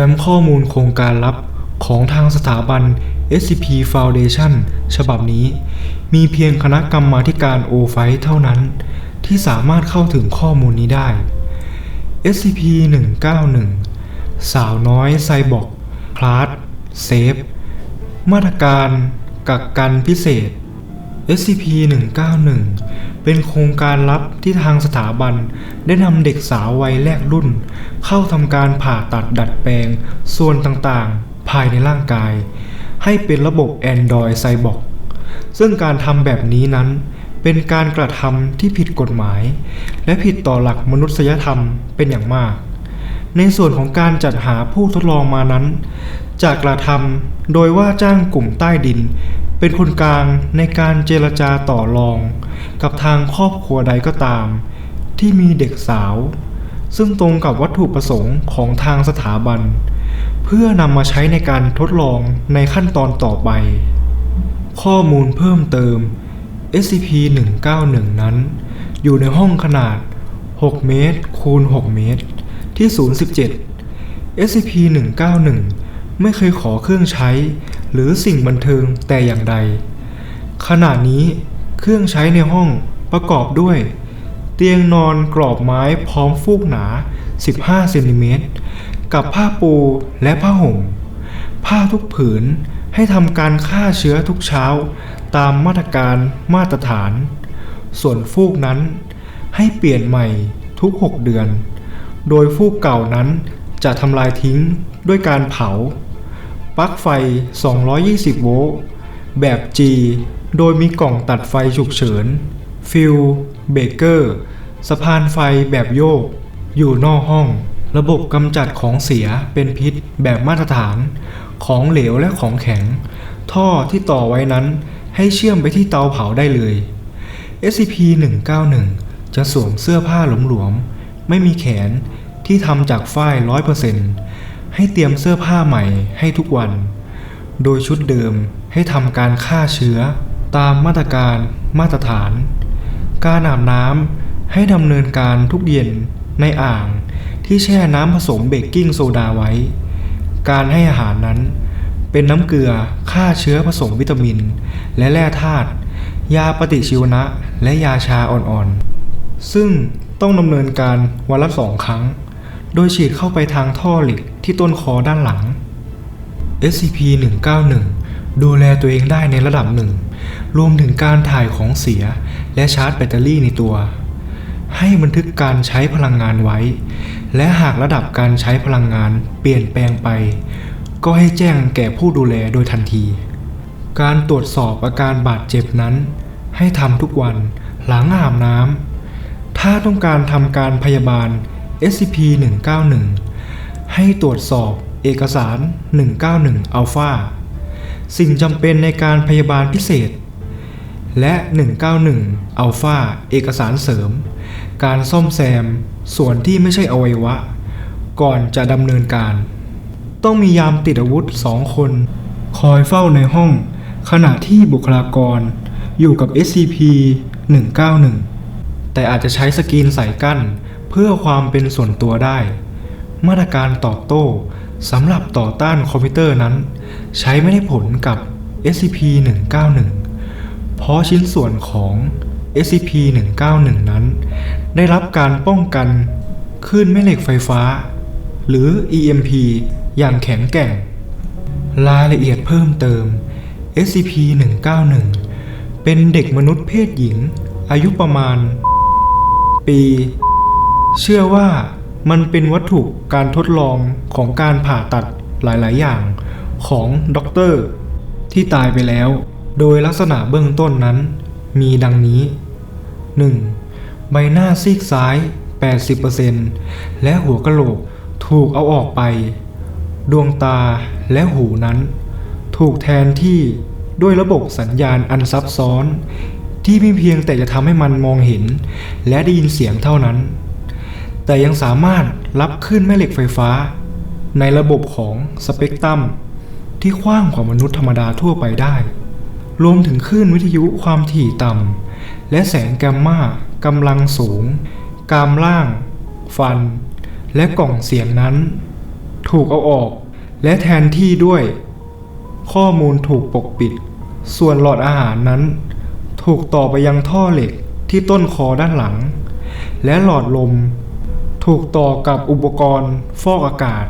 แฟ้มข้อมูลโครงการลับของทางสถาบัน SCP Foundation ฉบับนี้ มีเพียงคณะกรรมาการโอไฟเท่านั้น ที่สามารถเข้าถึงข้อมูลนี้ได้ SCP-191 สาวน้อยไซบอร์กพลาสเซฟ มาตรการกักกันพิเศษ SCP-191 เป็นโครงการลับที่ทางสถาบัน ได้นำเด็กสาววัยแรกรุ่น เข้าทำการผ่าตัดดัดแปลง ส่วนต่างๆ ภายในร่างกาย ให้เป็นระบบ Android Cyborg ซึ่งการทำแบบนี้นั้น เป็นการกระทำที่ผิดกฎหมาย และผิดต่อหลักมนุษยธรรมเป็นอย่างมาก ในส่วนของการจัดหาผู้ทดลองมานั้นจะกระทำโดยว่าจ้างกลุ่มใต้ดิน เป็นคนกลางในการเจรจาต่อรอง กับทางครอบครัวใดก็ตาม ที่มีเด็กสาว ซึ่งตรงกับวัตถุประสงค์ของทางสถาบัน เพื่อนำมาใช้ในการทดลองในขั้นตอนต่อไป ข้อมูลเพิ่มเติม SCP-191 นั้น อยู่ในห้องขนาด 6 เมตร คูณ 6 เมตร ที่ 017 SCP-191 ไม่เคยขอเครื่องใช้ หรือสิ่งบันเทิงแต่อย่างใด ขณะนี้เครื่องใช้ในห้องประกอบด้วย เตียงนอนกรอบไม้พร้อมฟูกหนา 15เซนติเมตรกับผ้าปูและผ้าห่ม ผ้าทุกผืนให้ทำการฆ่าเชื้อทุกเช้าตามมาตรการมาตรฐาน ส่วนฟูกนั้นให้เปลี่ยนใหม่ทุก 6 เดือน โดยฟูกเก่านั้นจะทำลายทิ้งด้วยการเผา ปลั๊กไฟ 220 โวลต์ แบบ G โดยมีกล่องตัดไฟฉุกเฉิน ฟิลเบเกอร์ สะพานไฟแบบโยก อยู่นอกห้อง ระบบกำจัดของเสียเป็นพิษแบบมาตรฐาน ของเหลวและของแข็ง ท่อที่ต่อไว้นั้นให้เชื่อมไปที่เตาเผาได้เลย SCP-191 จะสวมเสื้อผ้าหลวมๆ ไม่มีแขนที่ทำจากฝ้าย100% ให้เตรียมเสื้อผ้าใหม่ให้ทุกวัน โดยชุดเดิมให้ทำการฆ่าเชื้อ ตามมาตรการมาตรฐาน การอาบน้ำให้ดำเนินการทุกเย็นในอ่างที่แช่น้ำผสมเบกกิ้งโซดาไว้ การให้อาหารนั้น เป็นน้ำเกลือฆ่าเชื้อผสมวิตามิน และแร่ธาตุยาปฏิชีวนะและยาชาอ่อนๆ ซึ่งต้องดำเนินการวันละสองครั้ง โดยฉีดเข้าไปทางท่อเหล็กที่ต้นคอด้านหลัง SCP-191 ดูแลตัวเองได้ในระดับหนึ่ง รวมถึงการถ่ายของเสียและชาร์จแบตเตอรี่ในตัว ให้บันทึกการใช้พลังงานไว้ และหากระดับการใช้พลังงานเปลี่ยนแปลงไป ก็ให้แจ้งแก่ผู้ดูแลโดยทันที การตรวจสอบอาการบาดเจ็บนั้น ให้ทำทุกวันหลังอาบน้ำถ้าต้องการทำการพยาบาล SCP-191 ให้ตรวจสอบเอกสาร 191 อัลฟาสิ่งจำเป็นในการพยาบาลพิเศษ และ 191 อัลฟาเอกสารเสริม การซ่อมแซม ส่วนที่ไม่ใช่อวัยวะ ก่อนจะดำเนินการ ต้องมียามติดอาวุธสองคน คอยเฝ้าในห้อง ขณะที่บุคลากร อยู่กับ SCP-191 แต่อาจจะใช้สกรีนใส่กั้น เพื่อความเป็นส่วนตัวได้ มาตรการตอบโต้สำหรับต่อต้านคอมพิวเตอร์นั้น ใช้ไม่ได้ผลกับ SCP-191 เพราะชิ้นส่วนของ SCP-191 นั้น ได้รับการป้องกันคลื่นแม่เหล็กไฟฟ้า หรือ EMP อย่างแข็งแกร่ง รายละเอียดเพิ่มเติม SCP-191 เป็นเด็กมนุษย์เพศหญิง อายุประมาณ ปี เชื่อว่ามันเป็นวัตถุการทดลองของการผ่าตัดหลาย ๆ อย่างของด็อกเตอร์ที่ตายไปแล้ว โดยลักษณะเบื้องต้นนั้น มีดังนี้ 1. ใบหน้าซีกซ้าย 80%และหัวกะโหลกถูกเอาออกไป ดวงตาและหูนั้น ถูกแทนที่ด้วยระบบสัญญาณอันซับซ้อน ที่ไม่เพียงแต่จะทำให้มันมองเห็น และได้ยินเสียงเท่านั้น แต่ยังสามารถรับคลื่นแม่เหล็กไฟฟ้า ในระบบของสเปกตรัมที่กว้างกว่ามนุษย์ธรรมดาทั่วไปได้ รวมถึงคลื่นวิทยุความถี่ต่ำ และแสงแกมมากำลังสูง กามล่าง ฟัน และกล่องเสียงนั้นถถูกเอาออกและแทนที่ด้วย ข้อมูลถูกปกปิด ส่วนหลอดอาหารนั้น ถูกต่อไปยังท่อเหล็กที่ต้นคอด้านหลัง และหลอดลม ถูกต่อกับอุปกรณ์ฟอกอากาศ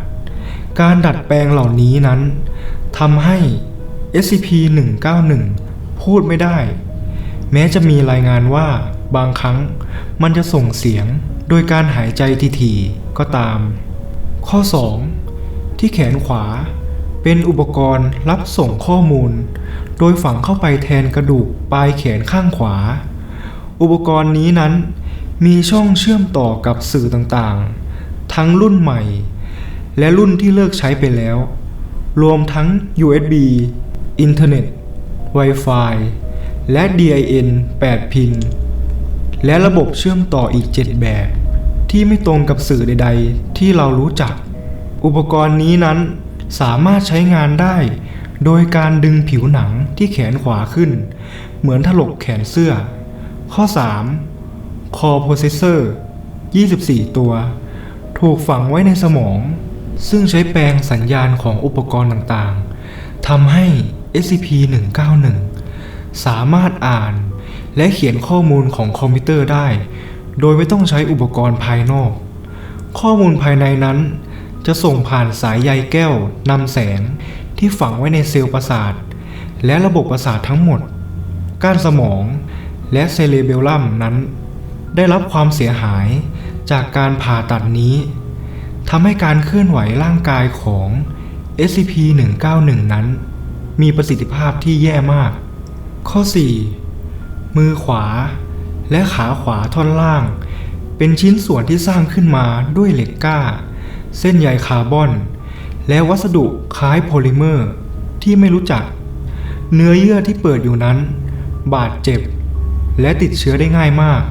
การดัดแปลงเหล่านี้นั้นทำให้ SCP-191 พูดไม่ได้ แม้จะมีรายงานว่าบางครั้งมันจะส่งเสียงโดยการหายใจทีๆก็ตาม ข้อ 2 ที่แขนขวาเป็นอุปกรณ์รับส่งข้อมูล โดยฝังเข้าไปแทนกระดูกปลายแขนข้างขวา อุปกรณ์นี้นั้น มีช่องเชื่อมต่อกับสื่อต่างๆ ทั้งรุ่นใหม่ และรุ่นที่เลิกใช้ไปแล้ว รวมทั้ง USB อินเทอร์เน็ต Wi-Fi และ DIN 8 พิน และระบบเชื่อมต่ออีก 7 แบบ ที่ไม่ตรงกับสื่อใด ๆ ที่เรารู้จัก อุปกรณ์นี้นั้นสามารถใช้งานได้ โดยการดึงผิวหนังที่แขนขวาขึ้น เหมือนถลกแขนเสื้อ ข้อ 3 Core Processor 24 ตัว ถูกฝังไว้ในสมอง ซึ่งใช้แปลงสัญญาณของอุปกรณ์ต่างๆ ทำให้ SCP-191 สามารถอ่านและเขียนข้อมูลของคอมพิวเตอร์ได้ โดยไม่ต้องใช้อุปกรณ์ภายนอก ข้อมูลภายในนั้น จะส่งผ่านสายใยแก้วนำแสงที่ฝังไว้ในเซลล์ประสาท และระบบประสาททั้งหมด ก้านสมองและเซเลเบลลัมนั้น ได้รับความเสียหายจากการผ่าตัดนี้ทำให้การเคลื่อนไหวร่างกายของ SCP-191 นั้น มีประสิทธิภาพที่แย่มาก ข้อ 4 มือขวา และขาขวาท่อนล่าง เป็นชิ้นส่วนที่สร้างขึ้นมาด้วยเหล็กกล้า เส้นใยคาร์บอน และวัสดุคล้ายโพลิเมอร์ที่ไม่รู้จัก เนื้อเยื่อที่เปิดอยู่นั้น บาดเจ็บ และติดเชื้อได้ง่ายมาก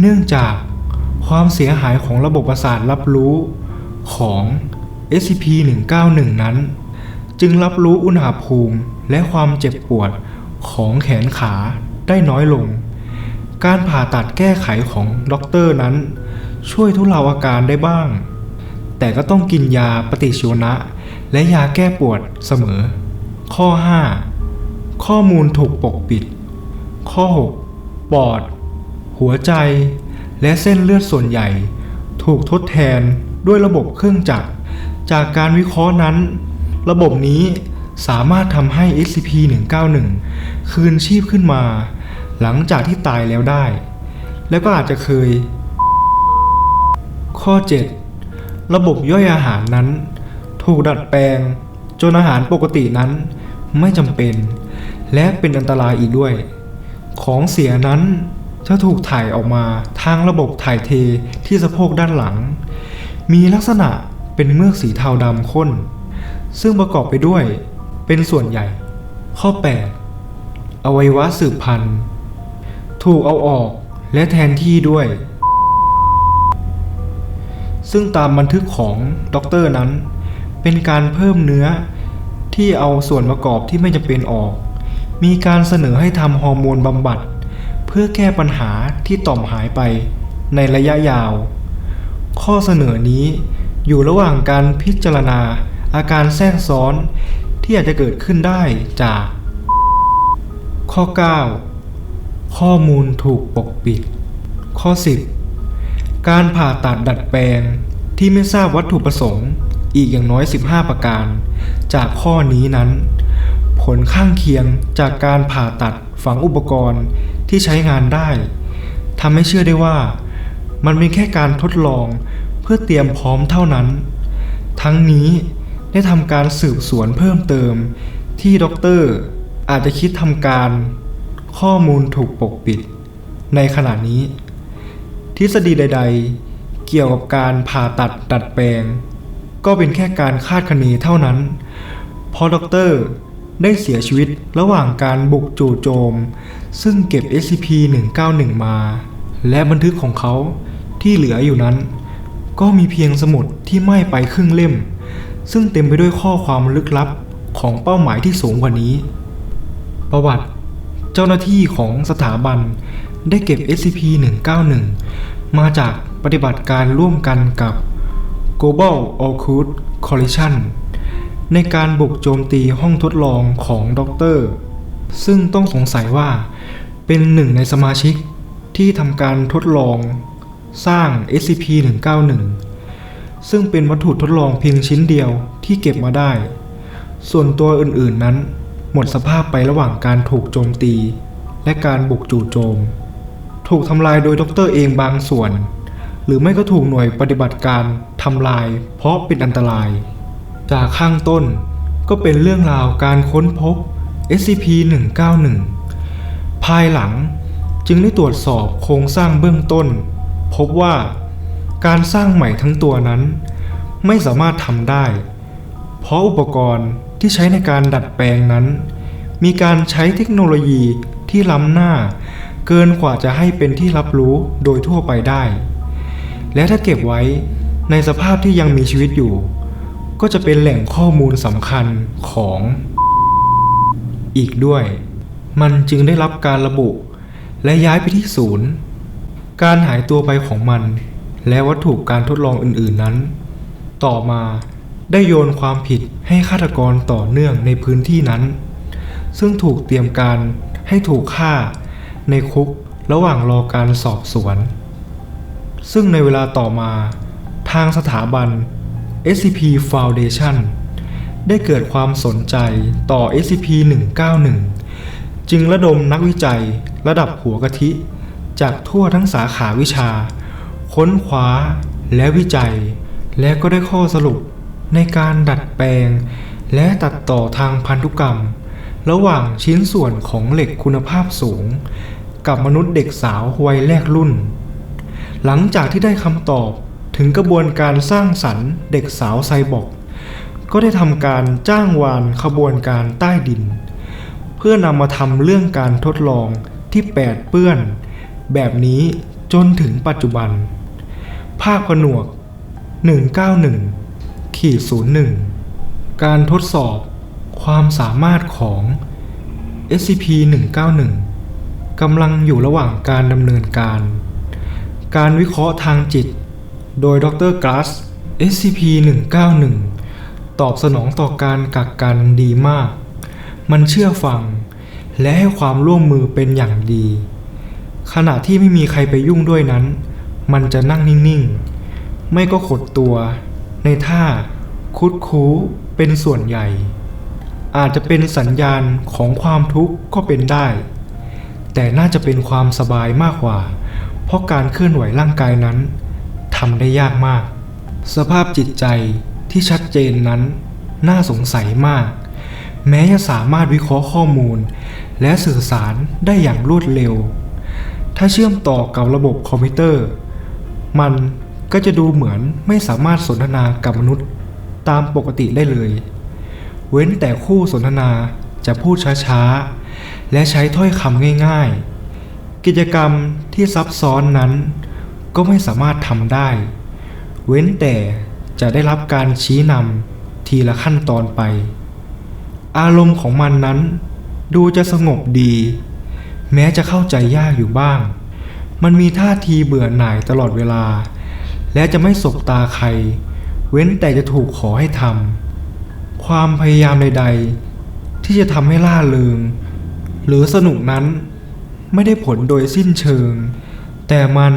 เนื่องจากความเสียหายของระบบประสาทรับรู้ของ SCP-191 นั้น จึงรับรู้อุณหภูมิและความเจ็บปวดของแขนขาได้น้อยลง การผ่าตัดแก้ไขของด็อกเตอร์นั้น ช่วยทุเลาอาการได้บ้าง แต่ก็ต้องกินยาปฏิชีวนะ และยาแก้ปวดเสมอ ข้อ 5 ข้อมูลถูกปกปิด ข้อ 6 ปอด หัวใจ และเส้นเลือดส่วนใหญ่ ถูกทดแทนด้วยระบบเครื่องจักร จากการวิเคราะห์นั้น ระบบนี้สามารถทำให้ SCP-191 คืนชีพขึ้นมา หลังจากที่ตายแล้วได้ แล้วก็อาจจะเคย ข้อ 7 ระบบย่อยอาหารนั้น ถูกดัดแปลง จนอาหารปกตินั้นไม่จำเป็น และเป็นอันตรายอีกด้วย ของเสียนั้น จะถูกถ่ายออกมาทางระบบถ่ายเทที่สะโพกด้านหลัง มีลักษณะเป็นเมือกสีเทาดำข้น ซึ่งประกอบไปด้วย เป็นส่วนใหญ่ ข้อ 8 อวัยวะสืบพันธุ์ ถูกเอาออกและแทนที่ด้วย ซึ่งตามบันทึกของด็อกเตอร์นั้น เป็นการเพิ่มเนื้อที่เอาส่วนประกอบที่ไม่จำเป็นออก มีการเสนอให้ทำฮอร์โมนบำบัด พื่อแก้ปัญหาที่ต่อมหายไปในระยะยาว ข้อเสนอนี้อยู่ระหว่างการพิจารณาอาการแทรกซ้อนที่อาจจะเกิดขึ้นได้จาก ข้อ 9 ข้อมูลถูกปกปิด ข้อ 10 การผ่าตัดดัดแปลงที่ไม่ทราบวัตถุประสงค์อีกอย่างน้อย 15 ประการ จากข้อนี้นั้น ผลข้างเคียงจากการผ่าตัดฝังอุปกรณ์ ที่ใช้งานได้ทำให้เชื่อได้ว่า มันเป็นแค่การทดลองเพื่อเตรียมพร้อมเท่านั้น ทั้งนี้ได้ทำการสืบสวนเพิ่มเติม ที่ด็อกเตอร์อาจจะคิดทำการ ข้อมูลถูกปกปิด ในขณะนี้ ทฤษฎีใด ๆ เกี่ยวกับการผ่าตัดดัดแปลง ก็เป็นแค่การคาดคะเนเท่านั้นเพราะด็อกเตอร์ ได้เสียชีวิตระหว่างการบุกจู่โจม ซึ่งเก็บ SCP-191 มา และบันทึกของเขาที่เหลืออยู่นั้น ก็มีเพียงสมุดที่ไหม้ไปครึ่งเล่ม ซึ่งเต็มไปด้วยข้อความลึกลับของเป้าหมายที่สูงกว่านี้ ประวัติเจ้าหน้าที่ของสถาบันได้เก็บ SCP-191 มาจากปฏิบัติการร่วมกันกับ Global Occult Coalition ในการบุกโจมตีห้องทดลองของด็อกเตอร์ ซึ่งต้องสงสัยว่า เป็นหนึ่งในสมาชิกที่ทำการทดลองสร้าง SCP-191 ซึ่งเป็นวัตถุทดลองเพียงชิ้นเดียวที่เก็บมาได้ ส่วนตัวอื่นๆนั้น หมดสภาพไประหว่างการถูกโจมตี และการบุกจู่โจม ถูกทำลายโดยด็อกเตอร์เองบางส่วน หรือไม่ก็ถูกหน่วยปฏิบัติการทำลายเพราะเป็นอันตราย จากข้างต้นก็เป็นเรื่องราวการค้นพบ SCP-191 ภายหลังจึงได้ตรวจสอบโครงสร้างเบื้องต้น พบว่าการสร้างใหม่ทั้งตัวนั้น ไม่สามารถทำได้ เพราะอุปกรณ์ที่ใช้ในการดัดแปลงนั้น มีการใช้เทคโนโลยีที่ล้ำหน้า เกินกว่าจะให้เป็นที่รับรู้โดยทั่วไปได้ และถ้าเก็บไว้ในสภาพที่ยังมีชีวิตอยู่ ก็จะเป็นแหล่งข้อมูลสำคัญของอีกด้วย มันจึงได้รับการระบุ และย้ายไปที่ศูนย์ การหายตัวไปของมัน และวัตถุการทดลองอื่นๆนั้น ต่อมาได้โยนความผิดให้ฆาตกรต่อเนื่องในพื้นที่นั้น ซึ่งถูกเตรียมการให้ถูกฆ่าในคุกระหว่างรอการสอบสวน ซึ่งในเวลาต่อมา ทางสถาบัน SCP Foundation ได้เกิดความสนใจต่อ SCP-191 จึงระดมนักวิจัยระดับหัวกะทิ จากทั่วทั้งสาขาวิชา ค้นคว้าและวิจัย และก็ได้ข้อสรุปในการดัดแปลง และตัดต่อทางพันธุกรรม ระหว่างชิ้นส่วนของเหล็กคุณภาพสูง กับมนุษย์เด็กสาววัยแรกรุ่น หลังจากที่ได้คำตอบ ถึงกระบวนการสร้างสรรค์เด็กสาวไซบอร์กก็ได้ทำการจ้างวานขบวนการใต้ดิน เพื่อนำมาทำเรื่องการทดลองที่แปดเปื้อน แบบนี้จนถึงปัจจุบัน ภาคผนวก 191ขีด01 การทดสอบความสามารถของ SCP-191 กำลังอยู่ระหว่างการดำเนินการ การวิเคราะห์ทางจิต โดยดรก a ส SCP-191 ตอบสนองต่อการกักกันดีมาก มันเชื่อฟัง และให้ความร่วมมือเป็นอย่างดี ขณะที่ไม่มีใครไปยุ่งด้วยนั้น มันจะนั่งนิ่งๆ ไม่ก็ขดตัว ในท่าคุดคู้เป็นส่วนใหญ่ อาจจะเป็นสัญญาณของความทุกข์ก็เป็นได้ แต่น่าจะเป็นความสบายมากกว่า เพราะการเคลื่อนไหวร่างกายนั้น ทำได้ยากมาก สภาพจิตใจที่ชัดเจนนั้นน่าสงสัยมาก แม้จะสามารถวิเคราะห์ข้อมูล และสื่อสารได้อย่างรวดเร็ว ถ้าเชื่อมต่อกับระบบคอมพิวเตอร์ มันก็จะดูเหมือนไม่สามารถสนทนากับมนุษย์ตามปกติได้เลย เว้นแต่คู่สนทนาจะพูดช้าๆ และใช้ถ้อยคำง่ายๆ กิจกรรมที่ซับซ้อนนั้น ก็ไม่สามารถทำได้ เว้นแต่จะได้รับการชี้นำทีละขั้นตอนไป อารมณ์ของมันนั้น ดูจะสงบดี แม้จะเข้าใจยากอยู่บ้าง มันมีท่าทีเบื่อหน่ายตลอดเวลา และจะไม่สบตาใคร เว้นแต่จะถูกขอให้ทำความพยายามใด ๆ ที่จะทำให้ล่าเริง หรือสนุกนั้นไม่ได้ผลโดยสิ้นเชิง แต่มัน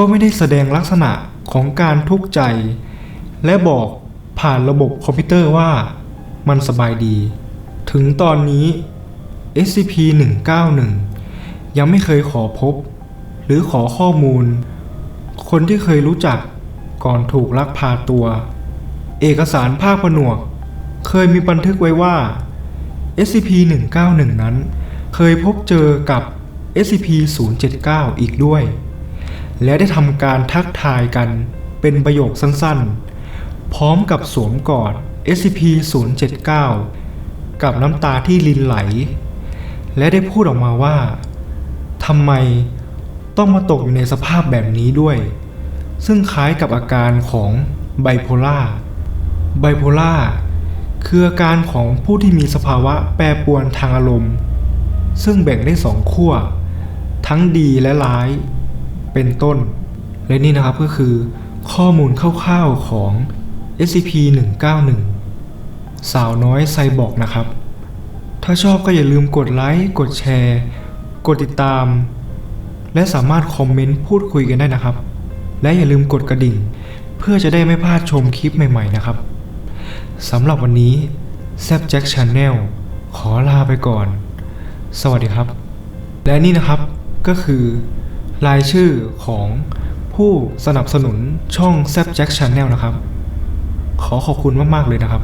ก็ไม่ได้แสดงลักษณะของการทุกข์ใจ และบอกผ่านระบบคอมพิวเตอร์ว่ามันสบายดี ถึงตอนนี้ SCP-191 ยังไม่เคยขอพบ หรือขอข้อมูล คนที่เคยรู้จักก่อนถูกลักพาตัว เอกสารภาคผนวก เคยมีบันทึกไว้ว่า SCP-191 นั้น เคยพบเจอกับ SCP-079 อีกด้วย และได้ทำการทักทายกันเป็นประโยคสั้นๆ พร้อมกับสวมกอด SCP-079 กับน้ำตาที่ลินไหล และได้พูดออกมาว่าทำไมต้องมาตกอยู่ในสภาพแบบนี้ด้วย ซึ่งคล้ายกับอาการของไบโพล่าไบโพล่าคืออาการของผู้ที่มีสภาวะแปรปรวนทางอารมณ์ ซึ่งแบ่งได้สองขั้ว ทั้งดีและร้าย เป็นต้น และนี่นะครับก็คือข้อมูลคร่าวๆของ SCP-191 สาวน้อยไซบอร์กนะครับ ถ้าชอบก็อย่าลืมกดไลค์ กดแชร์ กดติดตาม และสามารถคอมเมนต์พูดคุยกันได้นะครับ และอย่าลืมกดกระดิ่ง เพื่อจะได้ไม่พลาดชมคลิปใหม่ๆนะครับสำหรับวันนี้แซบแจ็คช n แนลขอลาไปก่อน สวัสดีครับ และนี่นะครับก็คือ รายชื่อของผู้สนับสนุนช่องแซบแจ็คช n แนลนะครับ ขอขอบคุณมาก ๆ เลยนะครับ